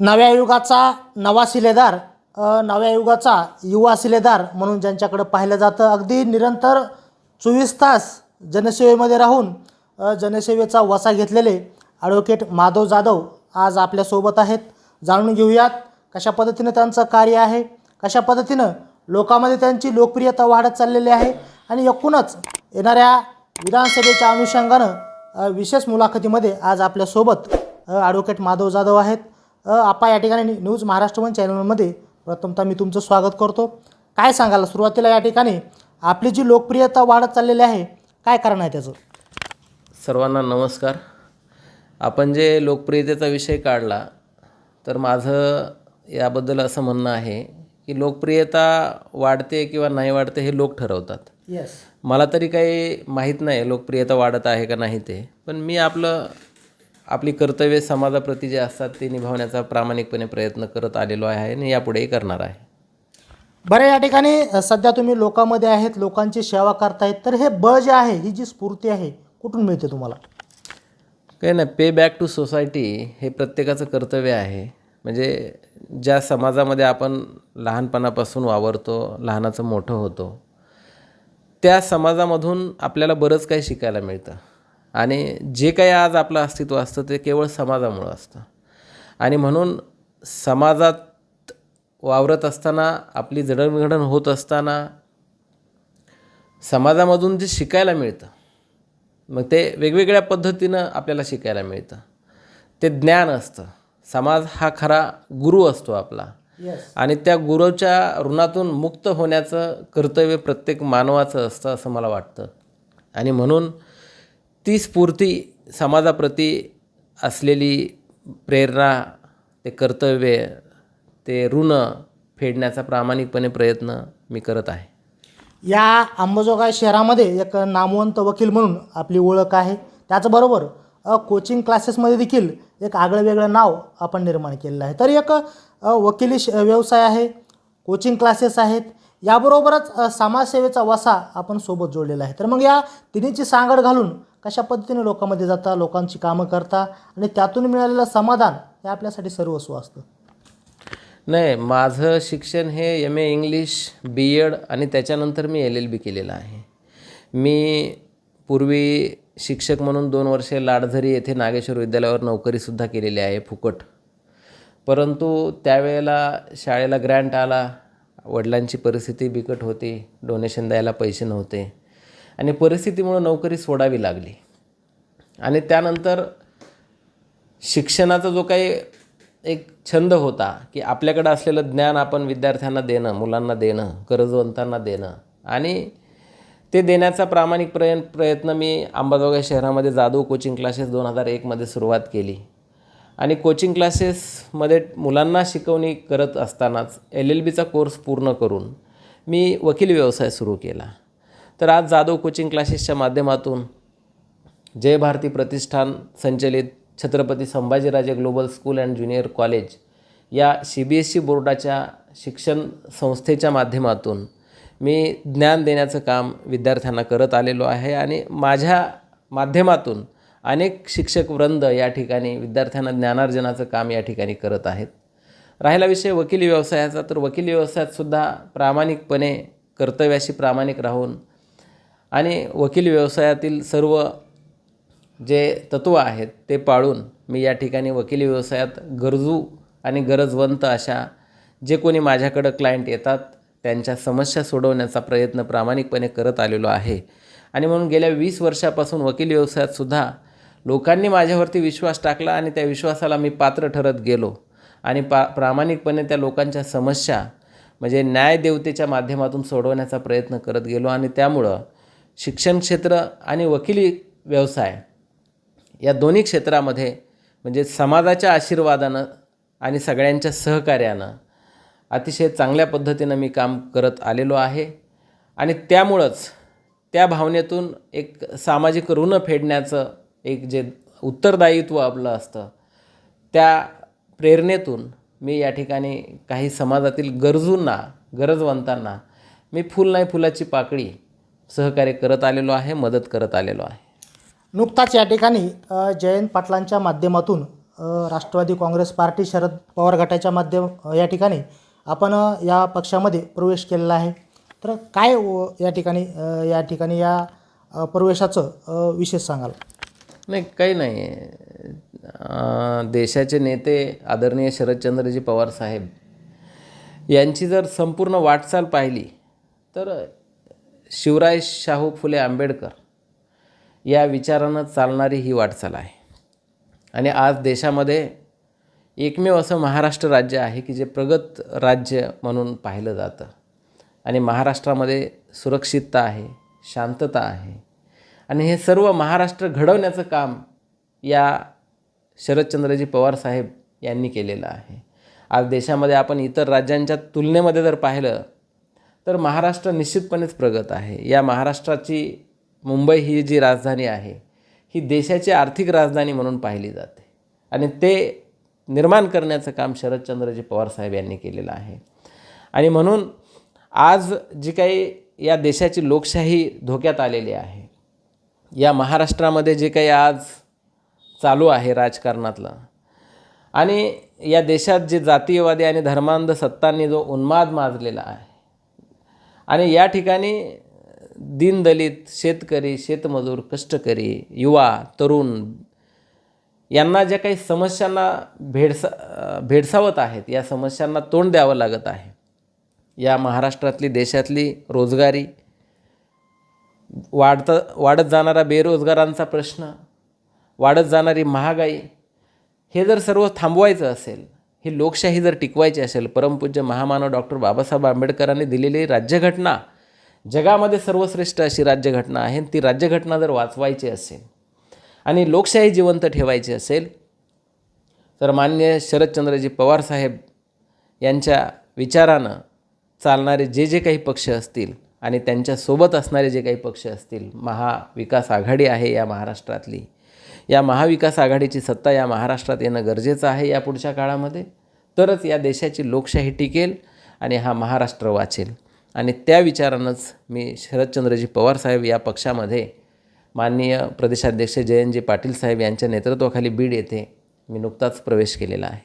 नव्या युगाचा नवा शिलेदार नव्या युगाचा युवा शिलेदार म्हणून ज्यांच्याकडं पाहिलं जातं अगदी निरंतर चोवीस तास जनसेवेमध्ये राहून जनसेवेचा वसा घेतलेले ॲडव्होकेट माधव जाधव आज आपल्यासोबत आहेत. जाणून घेऊयात कशा पद्धतीनं त्यांचं कार्य आहे कशा पद्धतीनं लोकांमध्ये त्यांची लोकप्रियता वाढत चाललेली आहे आणि एकूणच येणाऱ्या विधानसभेच्या अनुषंगानं विशेष मुलाखतीमध्ये आज आपल्यासोबत ॲडव्होकेट माधव जाधव आहेत. आपा या ठिकाणी न्यूज महाराष्ट्र वन चॅनलमध्ये प्रथमतः मी तुमचं स्वागत करतो. काय सांगाल सुरुवातीला या ठिकाणी? आपली जी लोकप्रियता वाढत चाललेली आहे काय कारण आहे त्याचं? सर्वांना नमस्कार. आपण जे लोकप्रियतेचा विषय काढला तर माझं याबद्दल असं म्हणणं आहे की लोकप्रियता वाढते किंवा नाही वाढते हे लोक ठरवतात. येस मला तरी काही माहीत नाही लोकप्रियता वाढत आहे का नाही ते पण मी आपलं आपली कर्तव्ये समाजाप्रती जे असतात ते निभावण्याचा प्रामाणिकपणे प्रयत्न करत आलेलो आहे आणि यापुढेही करणार आहे. बरं या ठिकाणी सध्या तुम्ही लोकांमध्ये आहेत लोकांची सेवा करतायत तर हे बळ जे आहे ही जी स्फूर्ती आहे कुठून मिळते तुम्हाला? काही नाही पे बॅक टू सोसायटी हे प्रत्येकाचं कर्तव्य आहे. म्हणजे ज्या समाजामध्ये आपण लहानपणापासून वावरतो लहानाचं मोठं होतो त्या समाजामधून आपल्याला बरंच काही शिकायला मिळतं. आणि जे काही आज आपलं अस्तित्व असतं ते केवळ समाजामुळं असतं. आणि म्हणून समाजात वावरत असताना आपली जडणघडण होत असताना समाजामधून जे शिकायला मिळतं मग ते वेगवेगळ्या पद्धतीनं आपल्याला शिकायला मिळतं. ते ज्ञान असतं. समाज हा खरा गुरु असतो आपला. येस आणि त्या गुरुच्या ऋणातून मुक्त होण्याचं कर्तव्य प्रत्येक मानवाचं असतं असं मला वाटतं. आणि म्हणून ती स्फूर्ती समाजाप्रती असलेली प्रेरणा ते कर्तव्य ते ऋण फेडण्याचा प्रामाणिकपणे प्रयत्न मी करत आहे. या अंबाजोगाई शहरामध्ये एक नामवंत वकील म्हणून आपली ओळख आहे. त्याचबरोबर कोचिंग क्लासेसमध्ये देखील एक आगळं वेगळं नाव आपण निर्माण केलेलं आहे. तर एक वकिली श- व्यवसाय आहे कोचिंग क्लासेस आहेत. याबरोबरच समाजसेवेचा वसा आपण सोबत जोडलेला आहे. तर मग या तिन्हीची सांगड घालून कशा पद्धतीने लोकांमध्ये जाता लोकांची कामं करता आणि त्यातून मिळालेलं समाधान हे आपल्यासाठी सर्वस्व असतं. नाही माझं शिक्षण हे M A English B Ed आणि त्याच्यानंतर मी एल एल बी केलेलं आहे. मी पूर्वी शिक्षक म्हणून दोन वर्षे लाडझरी येथे नागेश्वर विद्यालयावर नोकरीसुद्धा केलेली आहे फुकट. परंतु त्यावेळेला शाळेला ग्रँट आला वडिलांची परिस्थिती बिकट होती डोनेशन द्यायला पैसे नव्हते. आणि परिस्थितीमुळं नोकरी सोडावी लागली. आणि त्यानंतर शिक्षणाचा जो काही एक छंद होता की आपल्याकडं असलेलं ज्ञान आपण विद्यार्थ्यांना देणं मुलांना देणं गरजवंतांना देणं आणि ते देण्याचा प्रामाणिक प्रयन प्रयत्न मी अंबाजोगाई शहरामध्ये जाधव कोचिंग क्लासेस दोन हजार एकमध्ये सुरुवात केली. आणि कोचिंग क्लासेसमध्ये मुलांना शिकवणी करत असतानाच एल एल बीचा कोर्स पूर्ण करून मी वकील व्यवसाय सुरू केला. तर आज जाधव कोचिंग क्लासेसच्या माध्यमातून जय भारती प्रतिष्ठान संचलित Chhatrapati Sambhajiraje global school and junior college या सी बी एस सी बोर्डाच्या शिक्षण संस्थेच्या माध्यमातून मी ज्ञान देण्याचं काम विद्यार्थ्यांना करत आलेलो आहे आणि माझ्या माध्यमातून अनेक शिक्षक वृंद या ठिकाणी विद्यार्थ्यांना ज्ञानार्जनाचं काम या ठिकाणी करत आहेत. राहिला विषय वकिली व्यवसायाचा तर वकिली व्यवसायात सुद्धा प्रामाणिकपणे कर्तव्याशी प्रामाणिक राहून आणि वकील व्यवसायातील सर्व जे तत्त्व आहेत ते पाळून मी या ठिकाणी वकिली व्यवसायात गरजू आणि गरजवंत अशा जे कोणी माझ्याकडं क्लायंट येतात त्यांच्या समस्या सोडवण्याचा प्रयत्न प्रामाणिकपणे करत आलेलो आहे. आणि म्हणून गेल्या वीस वर्षापासून वकील व्यवसायातसुद्धा लोकांनी माझ्यावरती विश्वास टाकला आणि त्या विश्वासाला मी पात्र ठरत गेलो. आणि पा प्रामाणिकपणे त्या लोकांच्या समस्या म्हणजे न्यायदेवतेच्या माध्यमातून सोडवण्याचा प्रयत्न करत गेलो आणि त्यामुळं शिक्षण क्षेत्र आणि वकिली व्यवसाय या दोन्ही क्षेत्रामध्ये म्हणजे समाजाच्या आशीर्वादानं आणि सगळ्यांच्या सहकार्यानं अतिशय चांगल्या पद्धतीनं मी काम करत आलेलो आहे. आणि त्यामुळंच त्या भावनेतून एक सामाजिक ऋण फेडण्याचं एक जे उत्तरदायित्व आपलं असतं त्या प्रेरणेतून मी या ठिकाणी काही समाजातील गरजूंना गरजवंतांना मी फुल नाही फुलाची पाकळी सहकार्य करत आलेलो आहे मदत करत आलेलो आहे. नुकताच या ठिकाणी जयंत पाटलांच्या माध्यमातून राष्ट्रवादी काँग्रेस पार्टी शरद पवार गटाच्या माध्यम या ठिकाणी आपण या पक्षामध्ये प्रवेश केलेला आहे. तर काय व या ठिकाणी या ठिकाणी या प्रवेशाचं विशेष सांगाल? नाही काही नाही देशाचे नेते आदरणीय शरदचंद्रजी पवार साहेब यांची जर संपूर्ण वाटचाल पाहिली तर शिवराय शाहू फुले आंबेडकर या विचारानं चालणारी ही वाटचाल आहे. आणि आज देशामध्ये एकमेव असं महाराष्ट्र राज्य आहे की जे प्रगत राज्य म्हणून पाहिलं जातं. आणि महाराष्ट्रामध्ये सुरक्षितता आहे शांतता आहे. आणि हे सर्व महाराष्ट्र घडवण्याचं काम या शरदचंद्रजी पवार साहेब यांनी केलेलं आहे. आज देशामध्ये आपण इतर राज्यांच्या तुलनेमध्ये जर पाहिलं तर महाराष्ट्र निश्चितपणेच प्रगत आहे. या महाराष्ट्राची मुंबई ही जी राजधानी आहे ही देशाची आर्थिक राजधानी म्हणून पाहिली जाते. आणि ते निर्माण करण्याचं काम शरदचंद्रजी पवार साहेब यांनी केलेलं आहे. आणि म्हणून आज जी काही या देशाची लोकशाही धोक्यात आलेली आहे या महाराष्ट्रामध्ये जे काही आज चालू आहे राजकारणातलं आणि या देशात जे जातीयवादी आणि धर्मांध सत्तांनी जो उन्माद माजलेला आहे आणि या ठिकाणी दीनदलित शेतकरी शेतमजूर कष्टकरी युवा तरुण यांना ज्या काही समस्यांना भेडसा भेडसावत आहेत या समस्यांना तोंड द्यावं लागत आहे. या महाराष्ट्रातली देशातली रोजगारी वाढता वाढत जाणारा बेरोजगारांचा प्रश्न वाढत जाणारी महागाई हे जर सर्व थांबवायचं असेल ही लोकशाही जर टिकवायची असेल परमपूज्य महामानव डॉक्टर बाबासाहेब आंबेडकरांनी दिलेली राज्यघटना जगामध्ये सर्वश्रेष्ठ अशी राज्यघटना आहे ती राज्यघटना जर वाचवायची असेल आणि लोकशाही जिवंत ठेवायची असेल तर मान्य शरदचंद्रजी पवार साहेब यांच्या विचारानं चालणारे जे जे काही पक्ष असतील आणि त्यांच्यासोबत असणारे जे काही पक्ष असतील महाविकास आघाडी आहे या महाराष्ट्रातली या महाविकास आघाडीची सत्ता या महाराष्ट्रात येणं गरजेचं आहे या पुढच्या काळामध्ये. तरच या देशाची लोकशाही टिकेल आणि हा महाराष्ट्र वाचेल. आणि त्या विचारानंच मी शरदचंद्रजी पवार साहेब या पक्षामध्ये माननीय प्रदेशाध्यक्ष जयंतजी पाटील साहेब यांच्या नेतृत्वाखाली बीड येथे मी नुकताच प्रवेश केलेला आहे.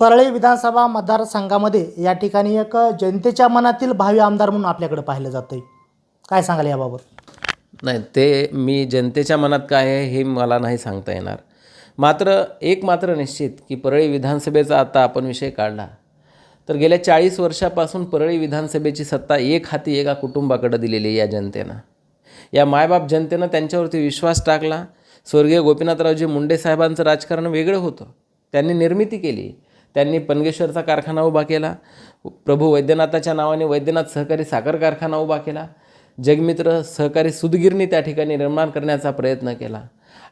परळी विधानसभा मतदारसंघामध्ये या ठिकाणी एक जनतेच्या मनातील भावी आमदार म्हणून आपल्याकडे पाहिलं जातं काय सांगाल याबाबत? नाही ते मी जनतेच्या मनात काय आहे हे मला नाही सांगता येणार. मात्र एक मात्र निश्चित की परळी विधानसभेचा आता आपण विषय काढला. तर गेल्या चाळीस वर्षापासून परळी विधानसभेची सत्ता एक हाती एका कुटुंबाकडे दिलेली आहे या जनतेनं. या मायबाप जनतेनं त्यांच्यावरती विश्वास टाकला. स्वर्गीय गोपीनाथरावजी मुंडे साहेबांचं राजकारण वेगळं होतं. त्यांनी निर्मिती केली. त्यांनी पनगेश्वरचा कारखाना उभा केला. प्रभू वैद्यनाथाच्या नावाने वैद्यनाथ सहकारी साखर कारखाना उभा केला. जगमित्र सहकारी सुदगिरणी त्या ठिकाणी निर्माण करण्याचा प्रयत्न केला.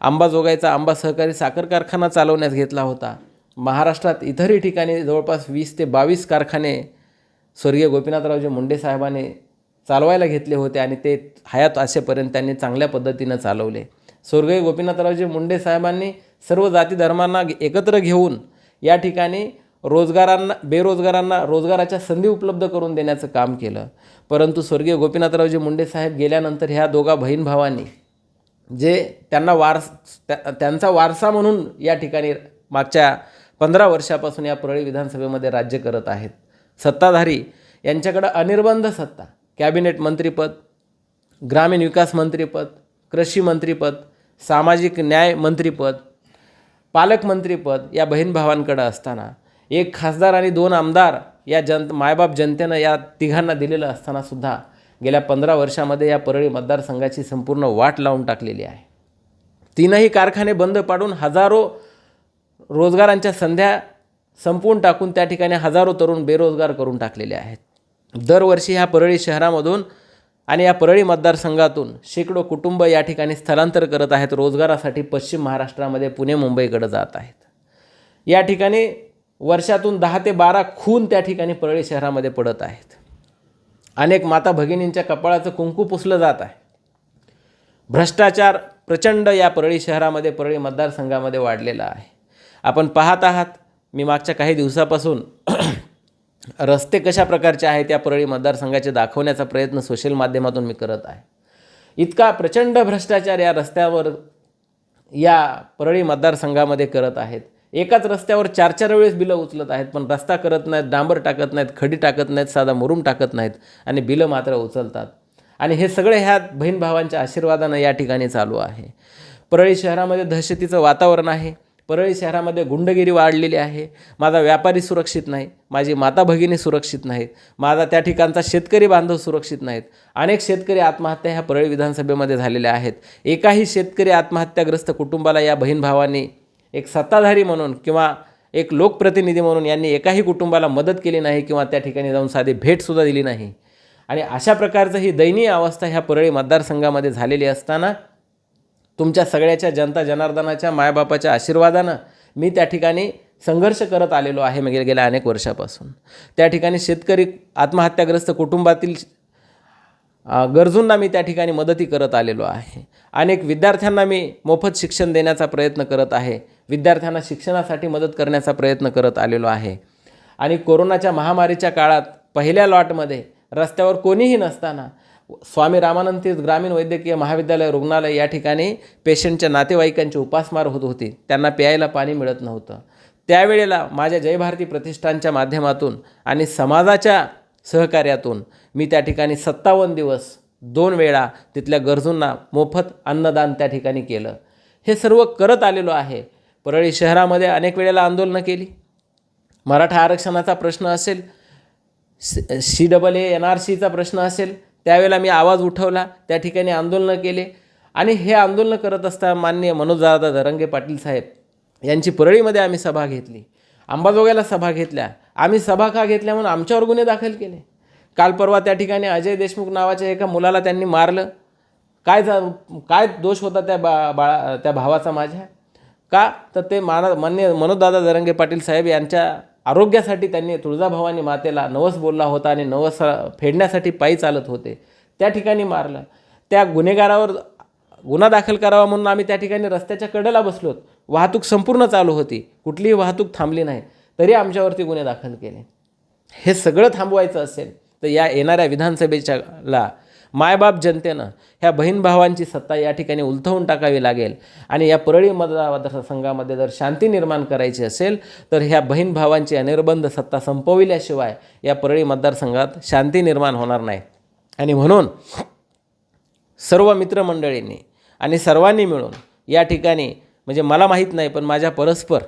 आंबाजोगाईचा आंबा सहकारी साखर कारखाना चालवण्यात घेतला होता. महाराष्ट्रात इतरही ठिकाणी जवळपास वीस ते बावीस कारखाने स्वर्गीय गोपीनाथरावजी मुंडे साहेबांनी चालवायला घेतले होते आणि ते हयात असेपर्यंत त्यांनी चांगल्या पद्धतीनं चालवले. स्वर्गीय गोपीनाथरावजी मुंडे साहेबांनी सर्व जाती धर्मांना एकत्र घेऊन या ठिकाणी रोजगारांना बेरोजगारांना रोजगाराच्या संधी उपलब्ध करून देण्याचं काम केलं. परंतु स्वर्गीय गोपीनाथरावजी मुंडे साहेब गेल्यानंतर ह्या दोघा बहीण भावांनी जे त्यांना वारस त्या त्यांचा वारसा म्हणून या ठिकाणी मागच्या पंधरा वर्षापासून या परळी विधानसभेमध्ये राज्य करत आहेत. सत्ताधारी यांच्याकडं अनिर्बंध सत्ता कॅबिनेट मंत्रीपद ग्रामीण विकास मंत्रीपद कृषी मंत्रीपद सामाजिक न्याय मंत्रीपद पालकमंत्रीपद या बहीण भावांकडं असताना एक खासदार आणि दोन आमदार या जन मायबाप जनतेनं या तिघांना दिलेलं असतानासुद्धा गेल्या पंधरा वर्षामध्ये या परळी मतदारसंघाची संपूर्ण वाट लावून टाकलेली आहे. तीनही कारखाने बंद पाडून हजारो रोजगारांच्या संध्या संपवून टाकून त्या ठिकाणी हजारो तरुण बेरोजगार करून टाकलेले आहेत. दरवर्षी ह्या परळी शहरामधून आणि या परळी मतदारसंघातून शेकडो कुटुंब या ठिकाणी स्थलांतर करत आहेत. रोजगारासाठी पश्चिम महाराष्ट्रामध्ये पुणे मुंबईकडे जात आहेत. या ठिकाणी वर्षातून दहा ते बारा खून त्या ठिकाणी परळी शहरामध्ये पडत आहेत. अनेक माता भगिनींच्या कपाळाचं कुंकू पुसलं जात आहे. भ्रष्टाचार प्रचंड या परळी शहरामध्ये परळी मतदारसंघामध्ये वाढलेला आहे. आपण पाहत आहात मी मागच्या काही दिवसापासून रस्ते कशा प्रकारचे आहेत या परळी मतदारसंघाचे दाखवण्याचा प्रयत्न सोशल माध्यमातून मी करत आहे. इतका प्रचंड भ्रष्टाचार या रस्त्यावर या परळी मतदारसंघामध्ये करत आहेत. एकाच रस्त्यावर चार चार वेळेस बिलं उचलत आहेत पण रस्ता करत नाहीत डांबर टाकत नाहीत खडी टाकत नाहीत साधा मुरुम टाकत नाहीत आणि बिलं मात्र उचलतात. आणि हे सगळे ह्या बहीण भावांच्या आशीर्वादानं या ठिकाणी चालू आहे. परळी शहरामध्ये दहशतीचं वातावरण आहे. परळी शहरामध्ये गुंडगिरी वाढलेली आहे. माझा व्यापारी सुरक्षित नाही. माझी माता भगिनी सुरक्षित नाहीत. माझा त्या ठिकाणचा शेतकरी बांधव सुरक्षित नाहीत. अनेक शेतकरी आत्महत्या ह्या परळी विधानसभेमध्ये झालेल्या आहेत. एकाही शेतकरी आत्महत्याग्रस्त कुटुंबाला या बहीण भावांनी एक सत्ताधारी म्हणून किंवा एक लोकप्रतिनिधी म्हणून यांनी एकाही कुटुंबाला मदत केली नाही किंवा त्या ठिकाणी जाऊन साधी भेटसुद्धा दिली नाही. आणि अशा प्रकारचं ही दयनीय अवस्था ह्या परळी मतदारसंघामध्ये झालेली असताना तुमच्या सगळ्याच्या जनता जनार्दनाच्या मायबापाच्या आशीर्वादानं मी त्या ठिकाणी संघर्ष करत आलेलो आहे म्हणजे गेल्या अनेक वर्षापासून. त्या ठिकाणी शेतकरी आत्महत्याग्रस्त कुटुंबातील गरजूंना मी त्या ठिकाणी मदती करत आलेलो आहे. अनेक विद्यार्थ्यांना मी मोफत शिक्षण देण्याचा प्रयत्न करत आहे. विद्यार्थ्यांना शिक्षणासाठी मदत करण्याचा प्रयत्न करत आलेलो आहे. आणि कोरोनाच्या महामारीच्या काळात पहिल्या लॉटमध्ये रस्त्यावर कोणीही नसताना स्वामी रामानंद तीर्थ ग्रामीण वैद्यकीय महाविद्यालय रुग्णालय या ठिकाणी पेशंटच्या नातेवाईकांची उपासमार होत होती. त्यांना प्यायला पाणी मिळत नव्हतं. त्यावेळेला माझ्या जयभारती प्रतिष्ठानच्या माध्यमातून आणि समाजाच्या सहकार्यातून मी त्या ठिकाणी सत्तावन्न दिवस दोन वेळा तिथल्या गरजूंना मोफत अन्नदान त्या ठिकाणी केलं. हे सर्व करत आलेलो आहे. परळी शहरामध्ये अनेक वेळेला आंदोलनं केली. मराठा आरक्षणाचा प्रश्न असेल C double A N R सीचा प्रश्न असेल त्यावेळेला मी आवाज उठवला त्या ठिकाणी आंदोलनं केले. आणि हे आंदोलनं करत असता माननीय मनोजदादा धरंगे पाटील साहेब यांची परळीमध्ये आम्ही सभा घेतली. अंबाजोगाईला सभा घेतल्या. आम्ही सभा का घेतल्या म्हणून आमच्यावर गुन्हे दाखल केले. काल परवा त्या ठिकाणी अजय देशमुख नावाच्या एका मुलाला त्यांनी मारलं. काय जा काय दोष होता त्या बा बाळा त्या भावाचा माझ्या? का? तर ते माना मान्य मनोजदादा जरंगे पाटील साहेब यांच्या आरोग्यासाठी त्यांनी तुळजाभवानी मातेला नवस बोलला होता आणि नवस फेडण्यासाठी पायी चालत होते. त्या ठिकाणी मारलं. त्या गुन्हेगारावर गुन्हा दाखल करावा म्हणून आम्ही त्या ठिकाणी रस्त्याच्या कडेला बसलोत. वाहतूक संपूर्ण चालू होती. कुठलीही वाहतूक थांबली नाही. तरी आमच्यावरती गुन्हे दाखल केले. हे सगळं थांबवायचं असेल तर या येणाऱ्या विधानसभेच्याला मायबाप जनतेनं ह्या बहीण भावांची सत्ता या ठिकाणी उलथवून टाकावी लागेल. आणि या परळी मतदारसंघामध्ये जर शांती निर्माण करायची असेल तर ह्या बहीण भावांची अनिर्बंध सत्ता संपविल्याशिवाय या परळी मतदारसंघात शांती निर्माण होणार नाही. आणि म्हणून सर्व मित्रमंडळींनी आणि सर्वांनी मिळून या ठिकाणी म्हणजे मला माहीत नाही पण माझ्या परस्पर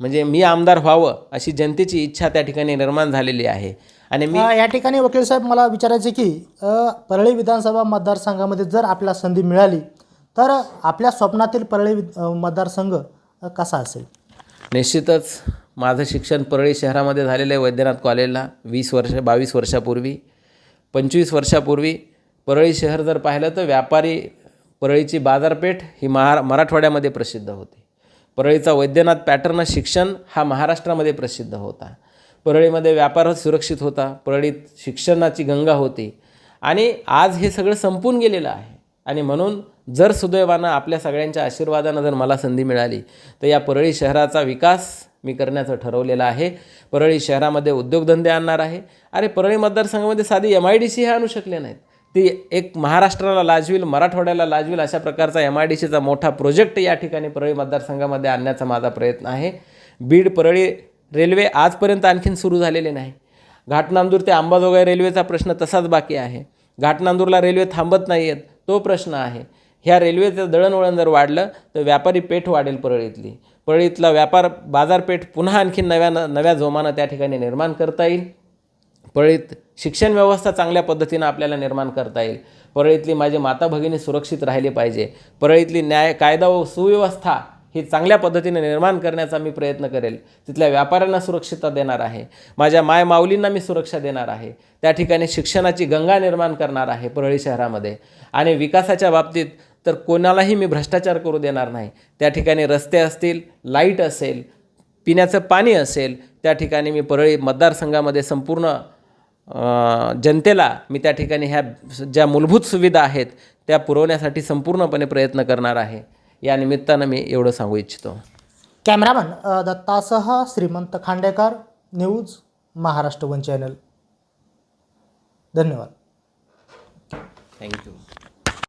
म्हणजे मी आमदार व्हावं अशी जनतेची इच्छा त्या ठिकाणी निर्माण झालेली आहे. आणि मी या ठिकाणी वकील साहेब मला विचारायचे की परळी विधानसभा मतदारसंघामध्ये जर आपल्याला संधी मिळाली तर आपल्या स्वप्नातील परळी मतदारसंघ कसा असेल? निश्चितच माझं शिक्षण परळी शहरामध्ये झालेलं आहे वैद्यनाथ कॉलेजला वीस वर्ष बावीस वर्षापूर्वी. पंचवीस वर्षापूर्वी परळी शहर जर पाहिलं तर व्यापारी परळीची बाजारपेठ ही महा मराठवाड्यामध्ये प्रसिद्ध होती. परळीचा वैद्यनाथ पॅटर्न शिक्षण हा महाराष्ट्रामध्ये प्रसिद्ध होता. परळीमध्ये व्यापारच सुरक्षित होता. परळीत शिक्षणाची गंगा होती. आणि आज हे सगळं संपून गेलेलं आहे. आणि म्हणून जर सुदैवानं आपल्या सगळ्यांच्या आशीर्वादानं जर मला संधी मिळाली तर या परळी शहराचा विकास मी करण्याचं ठरवलेलं आहे. परळी शहरामध्ये उद्योगधंदे आणणार आहे. अरे परळी मतदारसंघामध्ये साधी एम आय डी सी हे आणू शकले नाहीत. ती एक महाराष्ट्राला लाजवील मराठवाड्याला लाजवील अशा प्रकारचा एम आय डी सीचा मोठा प्रोजेक्ट या ठिकाणी परळी मतदारसंघामध्ये आणण्याचा माझा प्रयत्न आहे. बीड परळी रेल्वे आजपर्यंत आणखीन सुरू झालेले नाही. घाटनांदूर ते अंबाजोगाई रेल्वेचा प्रश्न तसाच बाकी आहे. घाटनांदूरला रेल्वे थांबत नाही आहेत तो प्रश्न आहे. ह्या रेल्वेचं दळणवळण जर वाढलं तर व्यापारी पेठ वाढेल परळीतली. परळीतला व्यापार बाजारपेठ पुन्हा आणखी नव्या नव्या जोमानं त्या ठिकाणी निर्माण करता येईल. परळीत शिक्षण व्यवस्था चांगल्या पद्धतीनं आपल्याला निर्माण करता येईल. परळीतली माझी माता भगिनी सुरक्षित राहिली पाहिजे. परळीतली न्याय कायदा व सुव्यवस्था ही चांगल्या पद्धतीने निर्माण करण्याचा मी प्रयत्न करेल. तिथल्या व्यापाऱ्यांना सुरक्षितता देणार आहे. माझ्या माय माऊलींना मी सुरक्षा देणार आहे. त्या ठिकाणी शिक्षणाची गंगा निर्माण करणार आहे परळी शहरामध्ये. आणि विकासाच्या बाबतीत तर कोणालाही मी भ्रष्टाचार करू देणार नाही. त्या ठिकाणी रस्ते असतील लाइट असेल पिण्याचं पाणी असेल त्या ठिकाणी मी परळी मतदारसंघामध्ये संपूर्ण जनतेला मी त्या ठिकाणी ह्या ज्या मूलभूत सुविधा आहेत त्या पुरवण्यासाठी संपूर्णपणे प्रयत्न करणार आहे. या निमित्तानं मी एवढं सांगू इच्छितो. Cameraman दत्तासह Shrimant Khandekar news Maharashtra one channel. धन्यवाद. Thank you